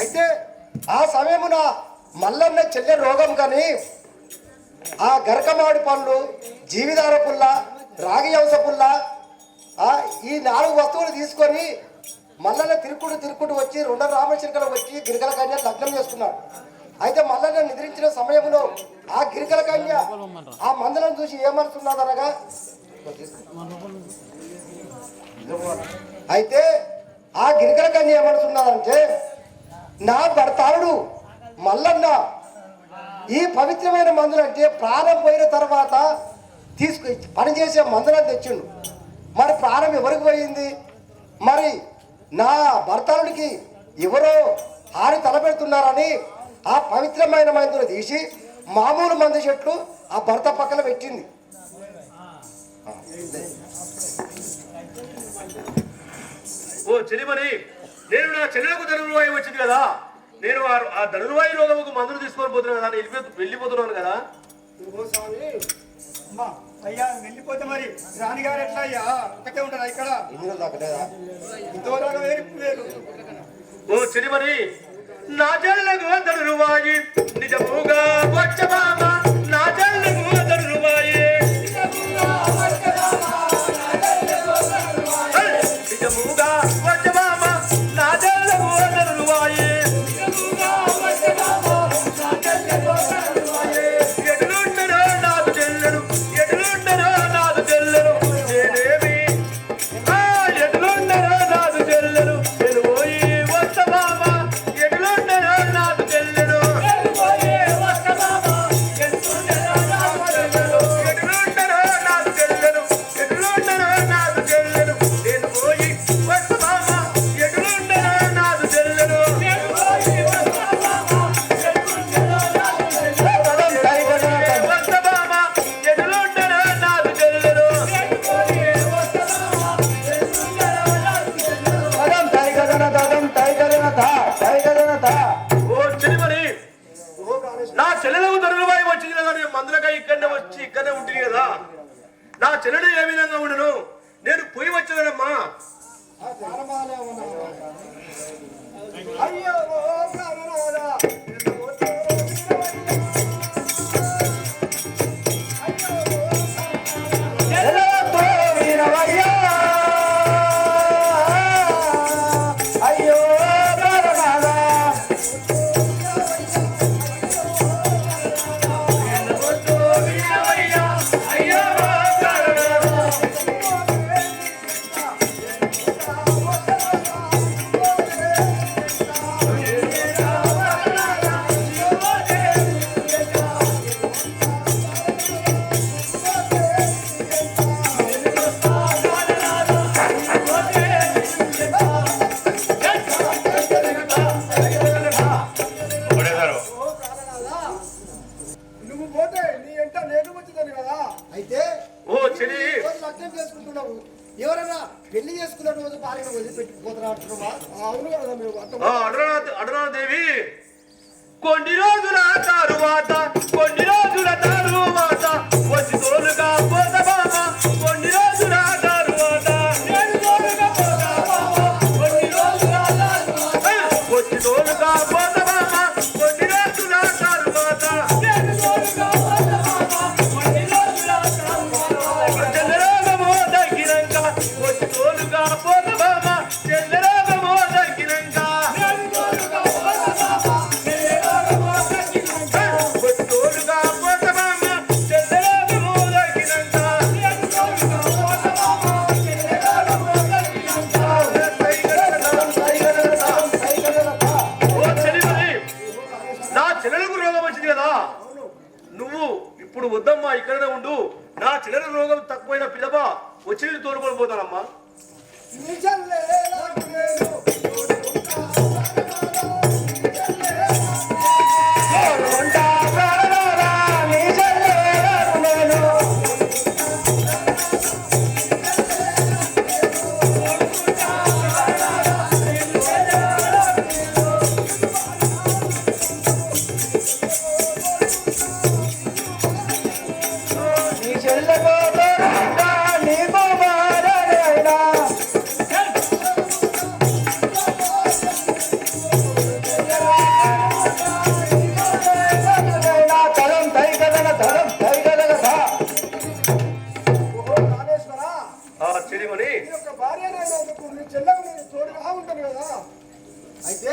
అయితే ఆ సమయమున మల్లన్న చెల్లె రోగం కానీ ఆ గరకమాడి పళ్ళు జీవిదార పుల్ల రాగి అవస పుల్ల ఈ నాలుగు వస్తువులు తీసుకొని మల్లన్న తిరుక్కుడు తిరుక్కుడు వచ్చి రెండు రామచిలుకలు వచ్చి గిరికల కన్య లగ్నం చేసుకున్నాడు. అయితే మల్లన్న నిద్రించిన సమయంలో ఆ గిరికల కన్య ఆ మందలను చూసి ఏమనుకున్నది అనగా అయితే ఆ గిరికల కన్య ఏమనుకున్నదంటే నా భర్తారుడు మల్లన్న ఈ పవిత్రమైన మందులు అంటే ప్రాణం పోయిన తర్వాత తీసుకు పనిచేసే మందులను తెచ్చిండు. మరి ప్రాణం ఎవరికి పోయింది? మరి నా భర్తలుడికి ఎవరో హాని తలపెడుతున్నారని ఆ పవిత్రమైన మందులు తీసి మామూలు మందు చెట్లు ఆ భర్త పక్కన పెట్టింది. ఓ చెలిమని నేను నా చెల్లెలకు ధనుర్వాయి వచ్చింది కదా. నేను ఆ- ధనుర్వాయి రోగముకు మందులు తీసుకొని పోతున్నాను కదా నేను వెళ్ళిపో- వెళ్ళిపోతున్నాను కదా. అమ్మా, అయ్యా వెళ్ళిపోతే మరి రాణిగారు ఎట్లా అయ్యా ఒకటే ఉంటారా ఇక్కడ? లేదా? ఇంతవరకు వేరు ఓ చెలిమని నా చెల్లెకు ధనుర్వాయి నిజముగా వచ్చబామ నా చెల్లెకు ధనుర్వాయి. నువ్వు చెల్లెవు నేను తోడుగా ఉంటాను కదా. అయితే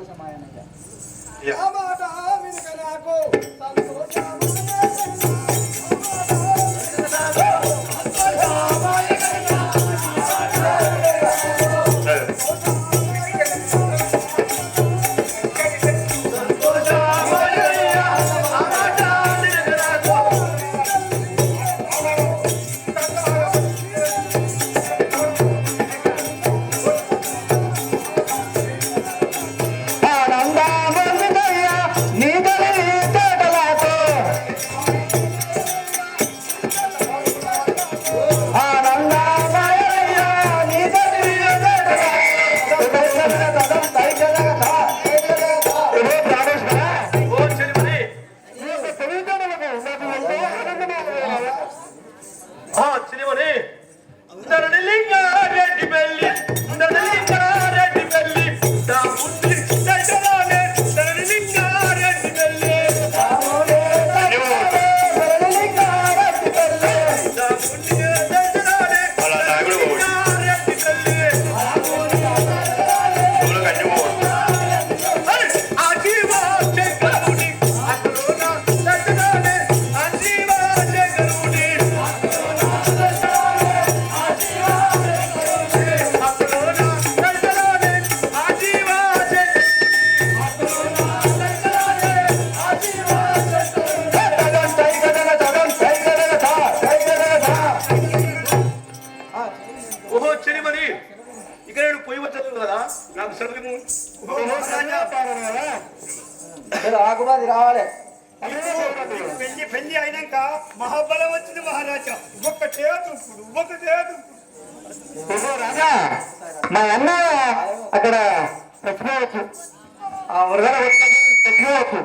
സന്തോഷമായ നില ఇక్కడ పెట్టుకోవచ్చు ఆ వరదల పెట్టుకోవచ్చు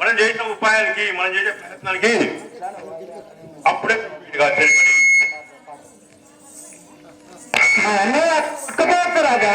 మనం చేసిన ఉపాయాలకి మనం చేసే ప్రయత్నాలకి అప్పుడే తెలుపని రాజా.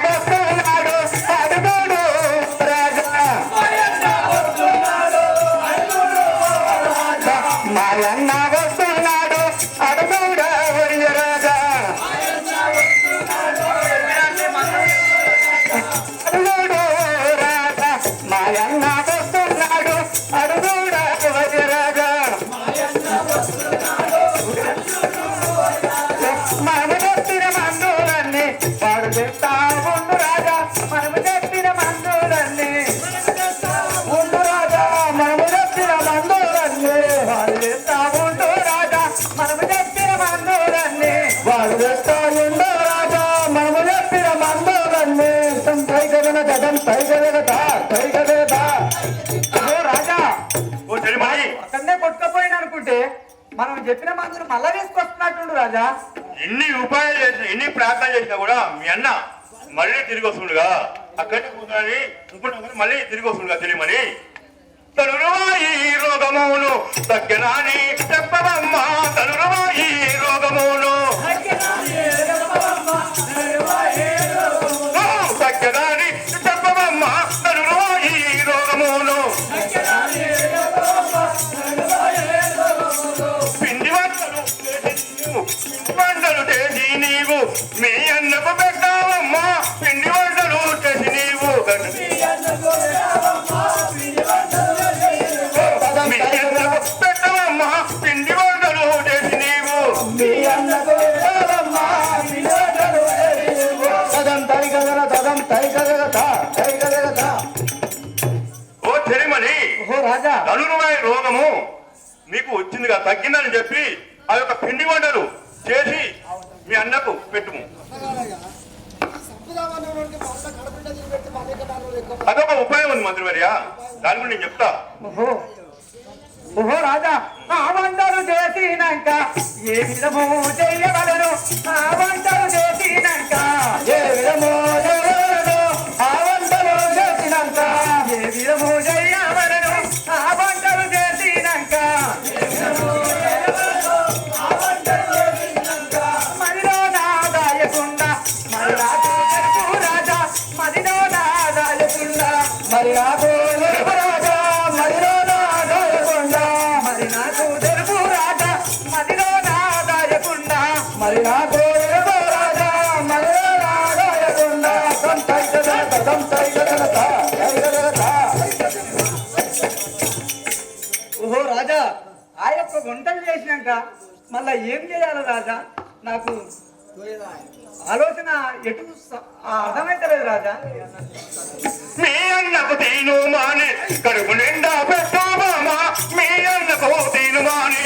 చెప్పిన మాత్రం మళ్ళా వేసుకొస్తున్నట్టు రాజా. ఎన్ని ఉపాయాలు చేసిన ఎన్ని ప్రార్థన చేసినా కూడా మీ అన్న మళ్ళీ తిరిగి వస్తుండగా. అక్కడికి కూతురాని ఇంకొకటి మళ్ళీ తిరిగి వస్తుండగా తెలియమని. తనురువాయి రోగమును తగ్గరాని చెప్పవమ్మా తనురువాయి రోగమును. తగ్గరాని చెప్పవమ్మా రోగమును. మీ అన్నకు పెట్టావమ్మా పిండి వంటలు చేసి నీవు. మీ అన్నకు పెట్టావమ్మా పిండి వంటలు నీవు. తై తై తా. ఓ చెరిమని ఓహో రాజా. ధనుర్వాయి రోగము మీకు వచ్చిందిగా తగ్గిందని చెప్పి ఆ యొక్క పిండి వంటలు చేసి మీ అన్నకు పెట్టుము అదొక ఉపాయం ఉంది మంత్రివర్య దాని గురించి నేను చెప్తా. ఓహో. రాజా ఆ చేసినాక ఏ విధము చేయ వంటలు చేసినాక మళ్ళా ఏం చేయాలి రాజా? నాకు ఆలోచన ఎటు అర్థమైతలేదు రాజా. మీ అన్నకు తీను మానే కడుపు నిండా పెట్టామా మీ అన్నకు తీను మానే.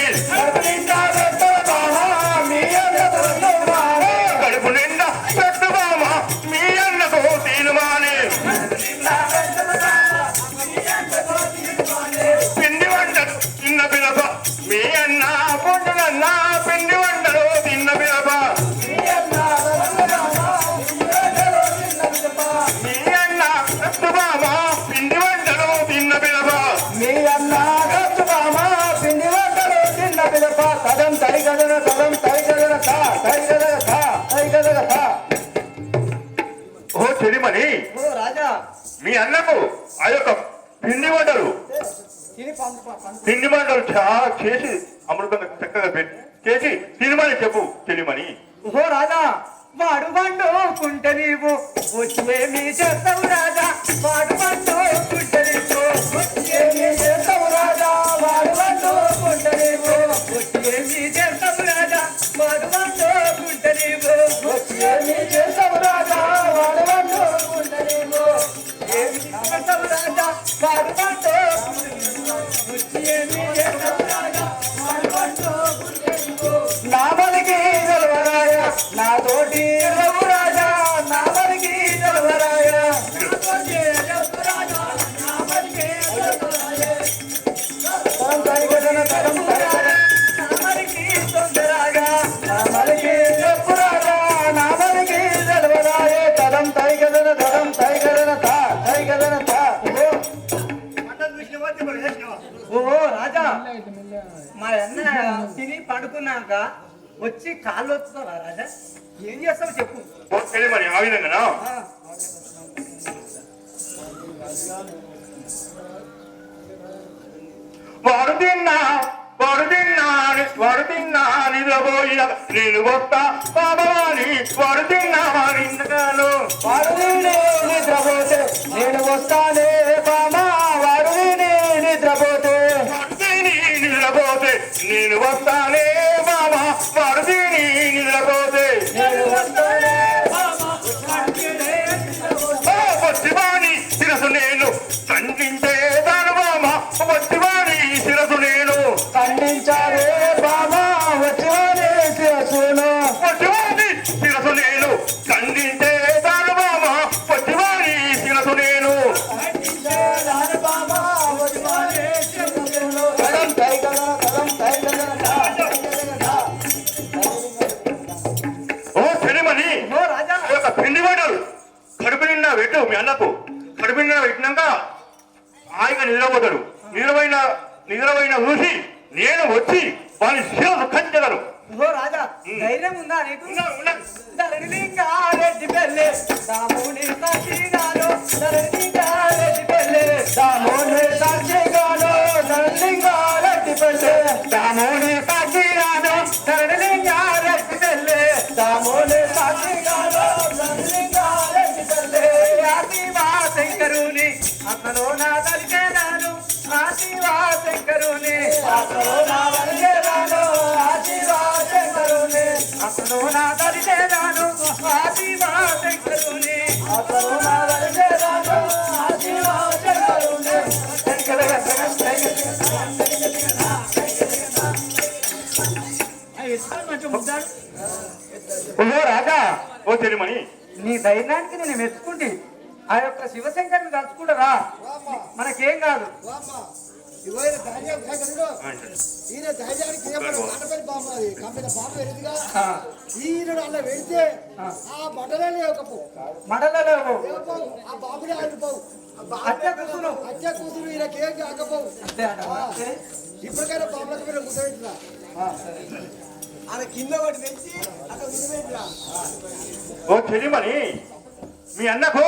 రాజా. మీ అన్నకు ఆ యొక్క పిండి వంటలు. పిండి వంటలు చాలా చేసి అమృతంగా చక్కగా పెట్టి చేసి తినమని చెప్పు తెలియమని. ఓహో రాజా వాడు వండుకుంటే నీవు. వచ్చేమి చేస్తావు రాజా. వాడు వండుకుంటే నీవు. వచ్చేమి చేస్తావు రాజా. వాడు వండుకుంటే నీవు. వచ్చేమి చేస్తావు రాజా. వాడు వండుకుంటే నీవు. ఏమి చేసావు రాజా. వాడు. ఏమి చేస్తావు రాజా వాడు రాజా నా బలికి నా తోటి రాజా, నా రాజా మా అన్న తిని పడుకున్నాక వచ్చి కాళ్ళు వస్తున్నావా రాజా? ఏం చేస్తావు చెప్పు. తెలియమని ఆ విధంగా వాడు తిన్నా వాడు తిన్నా వాడు తిన్నా నిద్రపోయిన నేను వస్తా బాబవాని వాడు నిన్నగాను వాడు మీ అన్నకు కడుపు నిండా పెట్టినాక హాయిగా నిద్రపోతాడు. నిద్రపోయిన నిద్రపోయిన చూసి నేను వచ్చి వాని శిరసు కంచెదను ఓ రాజా ధైర్యం ఉందా నీకు? పెళ్ళి పెళ్ళి పెళ్ళి పెళ్ళి దామోని సాక్షి శంకరుని అతలో నా దలిచేదాను ఆశీవా శంకరుని అతలో నా దలిచేదాను ఆశీవా శంకరుని అతలో నా దలిచేదాను ఆశీవా శంకరుని అతలో నా దలిచేదాను ఆశీవా శంకరుని ఓహో రాజా ఓ తెలియమని. నీ ధైర్యానికి నేను మెచ్చుకుంటే ఆ యొక్క శివశంకర్ని తలుచుకుంటారా? మనకేం కాదు. ఈయన ధైర్యానికి ఏమన్నా మాటపడి బాబు అది. బాబు ఈయన అలా ఆ. లేకపో లేకపోవు అత్య కూతురు. అత్య కూతురు ఈయనకి ఏం కాకపోవు? ఇప్పటికైనా బాబులకు మీరు ఆయన కింద ఒకటి తెచ్చి అక్కడ ఓ తెలియమని మీ అన్నకు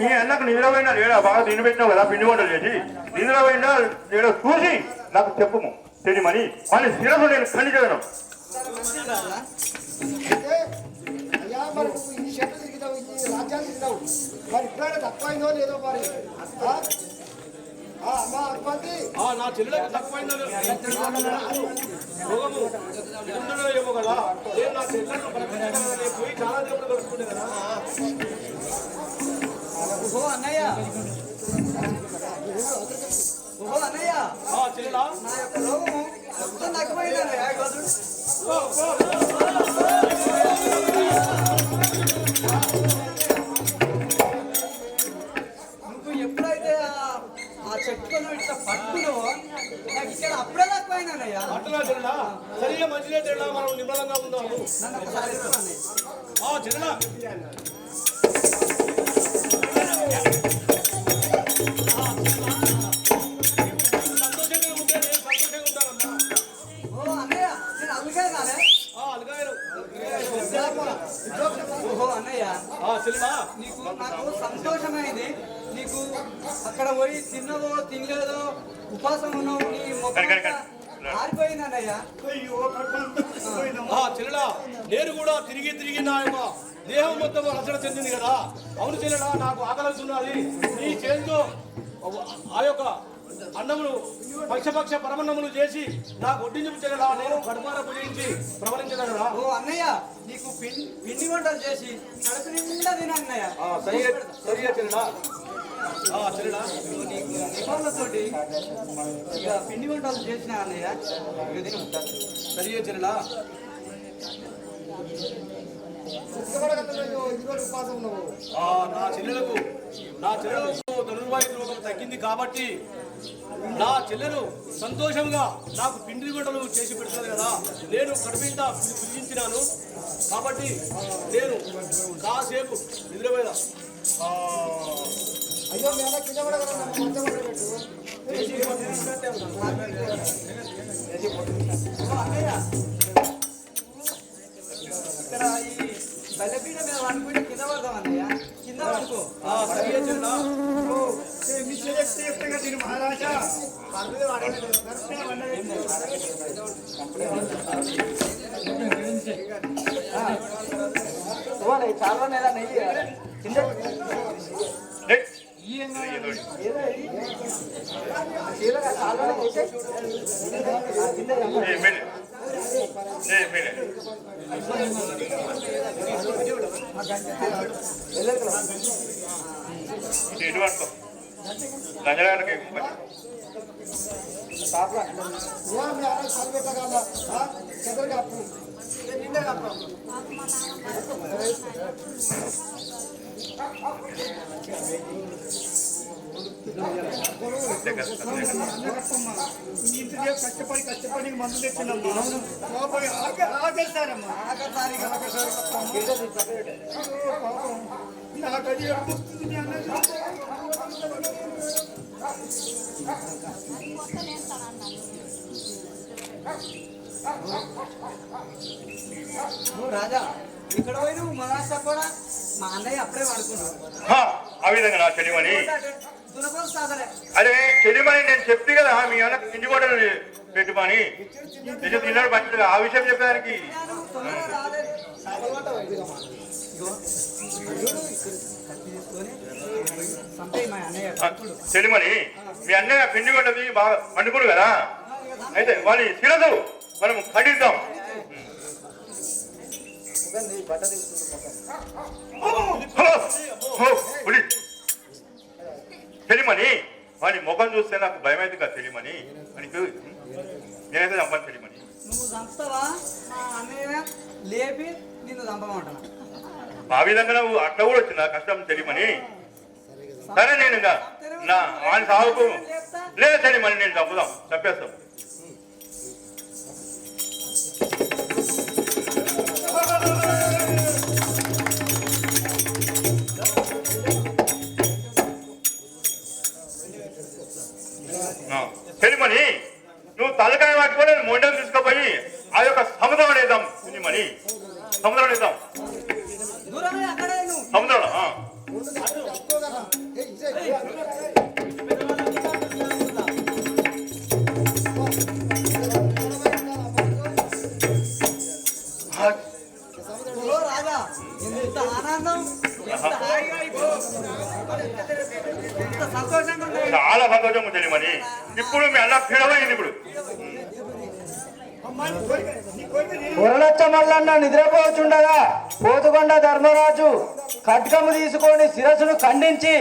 మీ అన్నకు నిద్రపోయినా లేడా? బాగా తినబెట్టినావు కదా పిండి వంటలు చేసి. నిద్రపోయినా లేడో? చూసి నాకు చెప్పుము. తెలియమని వాళ్ళ శిరసు నేను ఖండించగలను మరి తక్కువైందో లేదో మరి నా చెల్లెలకు తక్కువైందో రోగము ఉండడో ఏమో కదా. నేను నా చెల్లెలను బ్రతికించాలని పోయి చాలా దేవుడు కలుసుకుంటే కదా. ఓహో అన్నయ్య. ఓహో అన్నయ్య. నా యొక్క రోగము మొత్తం తగ్గిపోయింది అన్నయ్య. నువ్వు ఎప్పుడైతే ఆ- చెట్టును ఇట్లా పట్టుకున్నావో నాకు ఇక్కడ అప్పుడే తక్కువైంది అన్నయ్య అట్లా చెల్లెలా? సరిగా మంచిదే చెల్లెలా? మనం నిమ్మలంగా ఉందాము నన్ను ఒకసారి. ఆ చెల్లెలా? తిరిగి తిరిగి నా యొక్క దేహం మొత్తం రచన చెందింది కదా. అవును చెల్లెలా నాకు ఆకలిస్తున్నది. నీ చేతితో ఆ యొక్క అన్నములు పక్షపక్ష పరమన్నములు చేసి నాకు వడ్డించి చెల్లెలా నేను కడుపార భుజించి ప్రవలించగలరా ఓ అన్నయ్య నీకు పిండి వంటలు చేసి కడుపు నిండా తిన అన్నయ్య సరిగా నిబంధనతోటి ఇక పిండి వంటలు చేసిన అన్నయ్య? సరిగా చెల్లెలా నా చెల్లెలకు నా చెల్లెలకు ధనుర్వాయు రోగం తగ్గింది కాబట్టి నా చెల్లెలు సంతోషంగా నాకు పిండి గుడ్డలు చేసి పెడుతుంది కదా. నేను కడుపింట పిలిచించినాను కాబట్టి నేను కాసేపు నిద్రపోయినా అయ్యో మీ కింద బల్లెపీట మీద వండుకుంటే కింద పడదాం అన్నయ్య. కింద చెల్లెలా ఇవ్వాలి చాలా నెల నెయ్యి? కింద కింద. ఇటు పట్టుకో. లంజగారికి ఇదిగో కప్పు కష్టపడి కష్టపడి మందు తెచ్చిందమ్మా ఆఖరిసారమ్మా ఆఖరిసారిగా నాకు అది ఏడుపుస్తుంది అన్నది. నువ్వు రాజా ఇక్కడ పోయి మహారాష్ట్ర కూడా మా అన్నయ్య అప్పుడే పడుకున్నావు హా, ఆ విధంగా నా సాగలే అరే చెలిమని నేను చెప్తే కదా మీ అన్న కూడా పెట్టుమని. నిజం తిన్నాడు పచ్చడి ఆ విషయం చెప్పడానికి సంపే మా అన్నయ్య పిండి వంటది బాగా వండుకోడు కదా. అయితే వాడి శిరదు మనం ఖండిద్దాం హలో. తెలియమని వాడి ముఖం చూస్తే నాకు భయం అయితే కదా తెలియమని మనకి నేనైతే చంపని తెలియమని నువ్వు చంపుతావా? మా అన్నయ్య లేపి నిన్ను చంపమంటున్నా ఆ విధంగా నువ్వు అట్లా కూడా వచ్చిందా? కష్టం తెలియమని సరే నేను ఇంకా నా వాడి సాగుకు లేదు తెలియమని నేను చంపుదాం. చంపేస్తాం. తెలియమని నువ్వు తలకాయ పట్టుకొని మొండలు తీసుకుపోయి ఆ యొక్క సముద్రం వేద్దాం తెలియమని సముద్రం వేద్దాం ఎంత ఆనందం. ఎంత హాయిగా అయిపోయింది. ఎంత సంతోషంగా ఉంది చాలా తెలియమని ఇప్పుడు మీ అన్న పీడమైంది ఇప్పుడు. పొరలచ్చ మల్లన్న నిద్రపోచుండగా పోతుకొండ ధర్మరాజు ఖడ్గము తీసుకొని శిరస్సును ఖండించి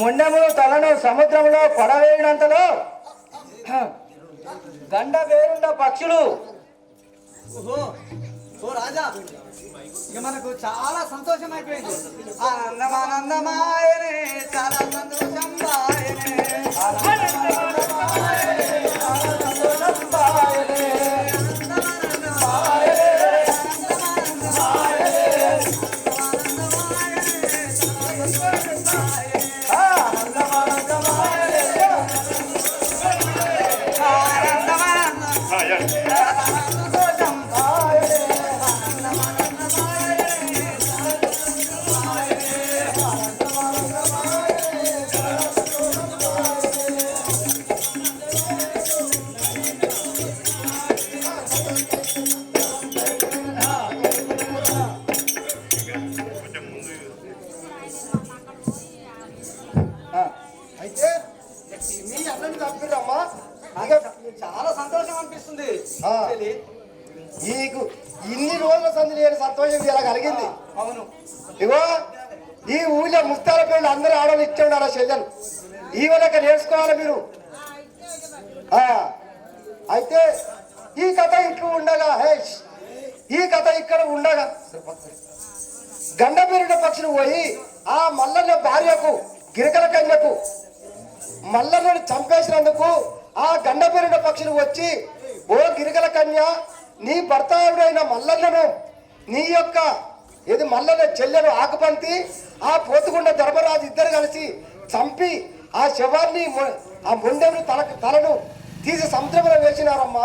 ముండెమును తలను సముద్రంలో పడవేయడంతలో గండ వేరుండ పక్షులు. రాజా. ఇక మనకు చాలా సంతోషం అయిపోయింది. ఆనందం ఆనందమాయనే చాలా సంతోషం బాయనే ఆ, నీకు ఇన్ని రోజుల సంది లేని సంతోషం ఇలా కలిగింది. అవును. ఇగో ఈ ఊళ్ళో ముస్తాల పేర్లు అందరూ ఆడవాళ్ళు ఇచ్చే ఉండాలి చెల్లెలు. ఈ వరకు నేర్చుకోవాలి మీరు. ఆ, అయితే ఈ కథ ఇట్లు ఉండగా హేష్ ఈ కథ ఇక్కడ ఉండగా గండపేరుడ పక్షులు పోయి ఆ మల్లన్న భార్యకు గిరికల కన్యకు మల్లన్నని చంపేసినందుకు ఆ గండపేరుడ పక్షులు వచ్చి ఓ గిరిగల కన్య నీ భర్తావుడైన మల్లన్నను నీ యొక్క ఇది మల్లన్న చెల్లెను ఆకుపంతి ఆ పోతుగుండ ధర్మరాజు ఇద్దరు కలిసి చంపి ఆ శవాన్ని ఆ ముండెను తల తలను తీసి సముద్రంలో వేసినారమ్మా.